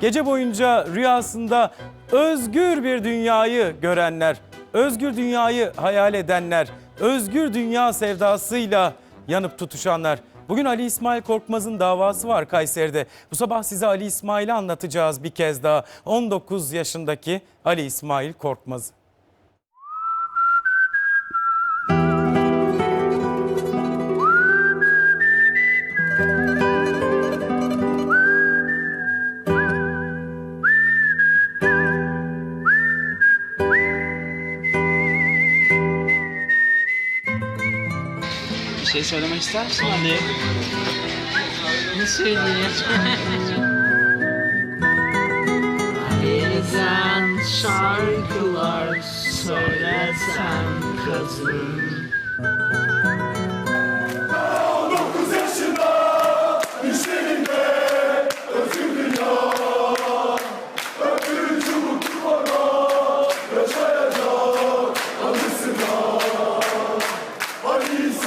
Gece boyunca rüyasında özgür bir dünyayı görenler, özgür dünyayı hayal edenler, özgür dünya sevdasıyla yanıp tutuşanlar. Bugün Ali İsmail Korkmaz'ın davası var Kayseri'de. Bu sabah size Ali İsmail'i anlatacağız bir kez daha. 19 yaşındaki Ali İsmail Korkmaz. Bir şey söylemek ister misin Ali? Ne söyleyeyim? Yeniden şarkılar söylesem kızım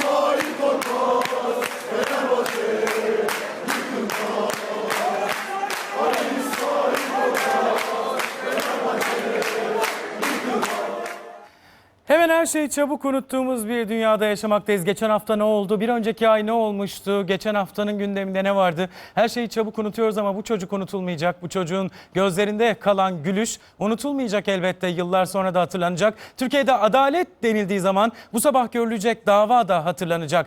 Soy con vos. Hemen her şeyi çabuk unuttuğumuz bir dünyada yaşamaktayız. Geçen hafta ne oldu? Bir önceki ay ne olmuştu? Geçen haftanın gündeminde ne vardı? Her şeyi çabuk unutuyoruz ama bu çocuk unutulmayacak. Bu çocuğun gözlerinde kalan gülüş unutulmayacak elbette. Yıllar sonra da hatırlanacak. Türkiye'de adalet denildiği zaman bu sabah görülecek dava da hatırlanacak.